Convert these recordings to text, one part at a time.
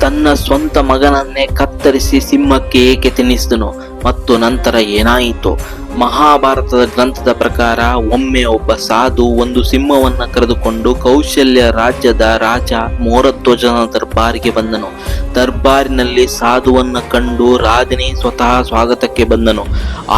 ತನ್ನ ಸ್ವಂತ ಮಗನನ್ನೇ ಕತ್ತರಿಸಿ ಸಿಂಹಕ್ಕೆ ಏಕೆ ತಿನ್ನಿಸಿದನು? ಮತ್ತು ನಂತರ ಏನಾಯಿತು? ಮಹಾಭಾರತದ ಗ್ರಂಥದ ಪ್ರಕಾರ ಒಮ್ಮೆ ಒಬ್ಬ ಸಾಧು ಒಂದು ಸಿಂಹವನ್ನು ಕರೆದುಕೊಂಡು ಕೌಶಲ್ಯ ರಾಜ್ಯದ ರಾಜ ಮೋರಧ್ವಜನ ದರ್ಬಾರಿಗೆ ಬಂದನು. ದರ್ಬಾರಿನಲ್ಲಿ ಸಾಧುವನ್ನ ಕಂಡು ರಾಜನೇ ಸ್ವತಃ ಸ್ವಾಗತಕ್ಕೆ ಬಂದನು.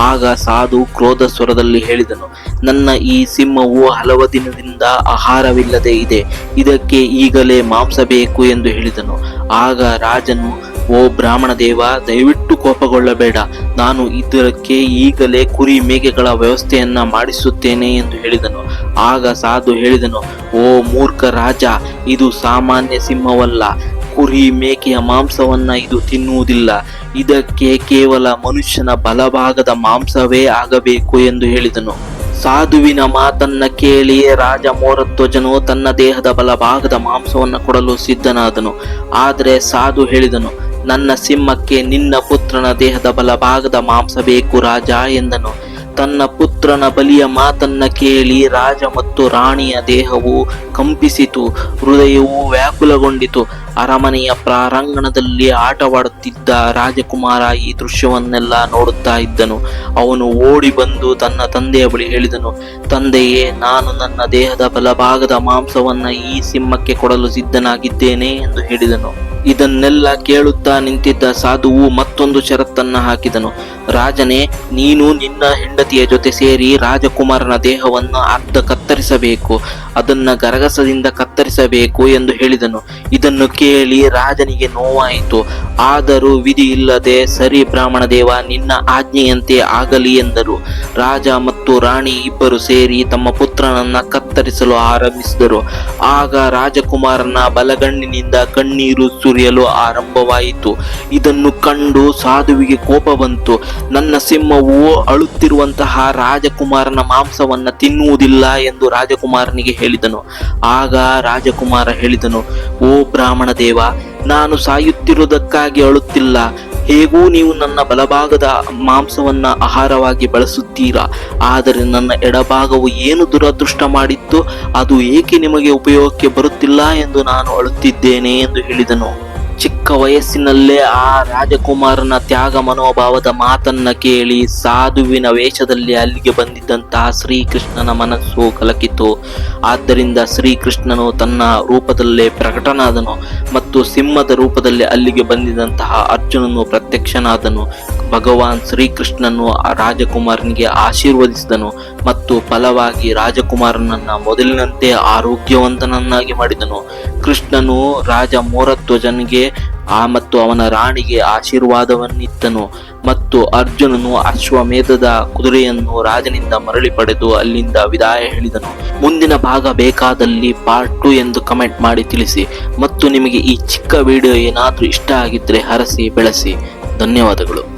ಆಗ ಸಾಧು ಕ್ರೋಧ ಸ್ವರದಲ್ಲಿ ಹೇಳಿದನು, ನನ್ನ ಈ ಸಿಂಹವು ಹಲವು ದಿನದಿಂದ ಆಹಾರವಿಲ್ಲದೆ ಇದೆ. ಇದಕ್ಕೆ ಈಗಲೇ ಮಾಂಸ ಬೇಕು ಎಂದು ಹೇಳಿದನು. ಆಗ ರಾಜನು ಓ ಬ್ರಾಹ್ಮಣ ದೇವ, ದಯವಿಟ್ಟು ಕೋಪಗೊಳ್ಳಬೇಡ. ನಾನು ಇದಕ್ಕೆ ಈಗಲೇ ಕುರಿ ಮೇಕೆಗಳ ವ್ಯವಸ್ಥೆಯನ್ನ ಮಾಡಿಸುತ್ತೇನೆ ಎಂದು ಹೇಳಿದನು. ಆಗ ಸಾಧು ಹೇಳಿದನು, ಓ ಮೂರ್ಖ ರಾಜ, ಇದು ಸಾಮಾನ್ಯ ಸಿಂಹವಲ್ಲ. ಕುರಿ ಮೇಕೆಯ ಮಾಂಸವನ್ನ ಇದು ತಿನ್ನುವುದಿಲ್ಲ. ಇದಕ್ಕೆ ಕೇವಲ ಮನುಷ್ಯನ ಬಲಭಾಗದ ಮಾಂಸವೇ ಆಗಬೇಕು ಎಂದು ಹೇಳಿದನು. ಸಾಧುವಿನ ಮಾತನ್ನ ಕೇಳಿ ರಾಜ ಮೋರಧ್ವಜನು ತನ್ನ ದೇಹದ ಬಲಭಾಗದ ಮಾಂಸವನ್ನು ಕೊಡಲು ಸಿದ್ಧನಾದನು. ಆದರೆ ಸಾಧು ಹೇಳಿದನು ನನ್ನ ಸಿಂಹಕ್ಕೆ ನಿನ್ನ ಪುತ್ರನ ದೇಹದ ಬಲಭಾಗದ ಮಾಂಸ ಬೇಕು ರಾಜ ಎಂದನು. ತನ್ನ ಪುತ್ರನ ಬಲಿಯ ಮಾತನ್ನ ಕೇಳಿ ರಾಜ ಮತ್ತು ರಾಣಿಯ ದೇಹವು ಕಂಪಿಸಿತು, ಹೃದಯವು ವ್ಯಾಕುಲಗೊಂಡಿತು. ಅರಮನೆಯ ಪ್ರಾರಂಗಣದಲ್ಲಿ ಆಟವಾಡುತ್ತಿದ್ದ ರಾಜಕುಮಾರ ಈ ದೃಶ್ಯವನ್ನೆಲ್ಲ ನೋಡುತ್ತಾ ಇದ್ದನು. ಅವನು ಓಡಿ ಬಂದು ತನ್ನ ತಂದೆಯ ಬಳಿ ಹೇಳಿದನು, ತಂದೆಯೇ, ನಾನು ನನ್ನ ದೇಹದ ಬಲಭಾಗದ ಮಾಂಸವನ್ನ ಈ ಸಿಂಹಕ್ಕೆ ಕೊಡಲು ಸಿದ್ಧನಾಗಿದ್ದೇನೆ ಎಂದು ಹೇಳಿದನು. ಇದನ್ನೆಲ್ಲ ಕೇಳುತ್ತಾ ನಿಂತಿದ್ದ ಸಾಧುವು ಮತ್ತೊಂದು ಷರತ್ತನ್ನ ಹಾಕಿದನು. ರಾಜನೇ, ನೀನು ನಿನ್ನ ಹೆಂಡತಿಯ ಜೊತೆ ಸೇರಿ ರಾಜಕುಮಾರನ ದೇಹವನ್ನು ಅರ್ಧ ಕತ್ತರಿಸಬೇಕು. ಅದನ್ನ ಗರಗಸದಿಂದ ಕತ್ತರಿಸಬೇಕು ಎಂದು ಹೇಳಿದನು. ಇದನ್ನು ಕೇಳಿ ರಾಜನಿಗೆ ನೋವಾಯಿತು. ಆದರೂ ವಿಧಿ ಇಲ್ಲದೆ ಸರಿ ಬ್ರಾಹ್ಮಣ ದೇವ, ನಿನ್ನ ಆಜ್ಞೆಯಂತೆ ಆಗಲಿ ಎಂದರು. ರಾಜ ಮತ್ತು ರಾಣಿ ಇಬ್ಬರು ಸೇರಿ ತಮ್ಮ ಪುತ್ರನನ್ನ ಕತ್ತರಿಸಲು ಆರಂಭಿಸಿದರು. ಆಗ ರಾಜಕುಮಾರನ ಬಲಗಣ್ಣಿನಿಂದ ಕಣ್ಣೀರು ಸುರಿಯಲು ಆರಂಭವಾಯಿತು. ಇದನ್ನು ಕಂಡು ಸಾಧುವಿಗೆ ಕೋಪ ಬಂತು. ನನ್ನ ಸಿಂಹವು ಅಳುತ್ತಿರುವಂತಹ ರಾಜಕುಮಾರನ ಮಾಂಸವನ್ನ ತಿನ್ನುವುದಿಲ್ಲ ಎಂದು ರಾಜಕುಮಾರನಿಗೆ ಹೇಳಿದನು. ಆಗ ರಾಜಕುಮಾರ ಹೇಳಿದನು, ಓ ಬ್ರಾಹ್ಮಣ ದೇವ, ನಾನು ಸಾಯುತ್ತಿರುವುದಕ್ಕಾಗಿ ಅಳುತ್ತಿಲ್ಲ. ಹೇಗೂ ನೀವು ನನ್ನ ಬಲಭಾಗದ ಮಾಂಸವನ್ನ ಆಹಾರವಾಗಿ ಬಳಸುತ್ತೀರಾ? ಆದರೆ ನನ್ನ ಎಡಭಾಗವು ಏನು ದುರದೃಷ್ಟ ಮಾಡಿತ್ತು, ಅದು ಏಕೆ ನಿಮಗೆ ಉಪಯೋಗಕ್ಕೆ ಬರುತ್ತಿಲ್ಲ ಎಂದು ನಾನು ಅಳುತ್ತಿದ್ದೇನೆ ಎಂದು ಹೇಳಿದನು. ಚಿಕ್ಕ ವಯಸ್ಸಿನಲ್ಲೇ ಆ ರಾಜಕುಮಾರನ ತ್ಯಾಗ ಮನೋಭಾವದ ಮಾತನ್ನ ಕೇಳಿ ಸಾಧುವಿನ ವೇಷದಲ್ಲಿ ಅಲ್ಲಿಗೆ ಬಂದಿದ್ದಂತಹ ಶ್ರೀಕೃಷ್ಣನ ಮನಸ್ಸು ಕಲಕಿತು. ಆದ್ದರಿಂದ ಶ್ರೀಕೃಷ್ಣನು ತನ್ನ ರೂಪದಲ್ಲೇ ಪ್ರಕಟನಾದನು ಮತ್ತು ಸಿಂಹದ ರೂಪದಲ್ಲಿ ಅಲ್ಲಿಗೆ ಬಂದಿದ್ದಂತಹ ಅರ್ಜುನನು ಪ್ರತ್ಯಕ್ಷನಾದನು. ಭಗವಾನ್ ಶ್ರೀಕೃಷ್ಣನು ರಾಜಕುಮಾರನಿಗೆ ಆಶೀರ್ವದಿಸಿದನು ಮತ್ತು ಫಲವಾಗಿ ರಾಜಕುಮಾರನನ್ನ ಮೊದಲಿನಂತೆ ಆರೋಗ್ಯವಂತನನ್ನಾಗಿ ಮಾಡಿದನು. ಕೃಷ್ಣನು ರಾಜ ಮೋರಧ್ವಜನಿಗೆ ಆ ಮತ್ತು ಅವನ ರಾಣಿಗೆ ಆಶೀರ್ವಾದವನ್ನಿತ್ತನು ಮತ್ತು ಅರ್ಜುನನು ಅಶ್ವಮೇಧದ ಕುದುರೆಯನ್ನು ರಾಜನಿಂದ ಮರಳಿ ಪಡೆದು ಅಲ್ಲಿಂದ ವಿದಾಯ ಹೇಳಿದನು. ಮುಂದಿನ ಭಾಗ ಬೇಕಾದಲ್ಲಿ ಪಾರ್ಟ್ ಟು ಎಂದು ಕಮೆಂಟ್ ಮಾಡಿ ತಿಳಿಸಿ ಮತ್ತು ನಿಮಗೆ ಈ ಚಿಕ್ಕ ವಿಡಿಯೋ ಏನಾದರೂ ಇಷ್ಟ ಆಗಿದ್ದರೆ ಹರಸಿ, ಬೆಳೆಸಿ. ಧನ್ಯವಾದಗಳು.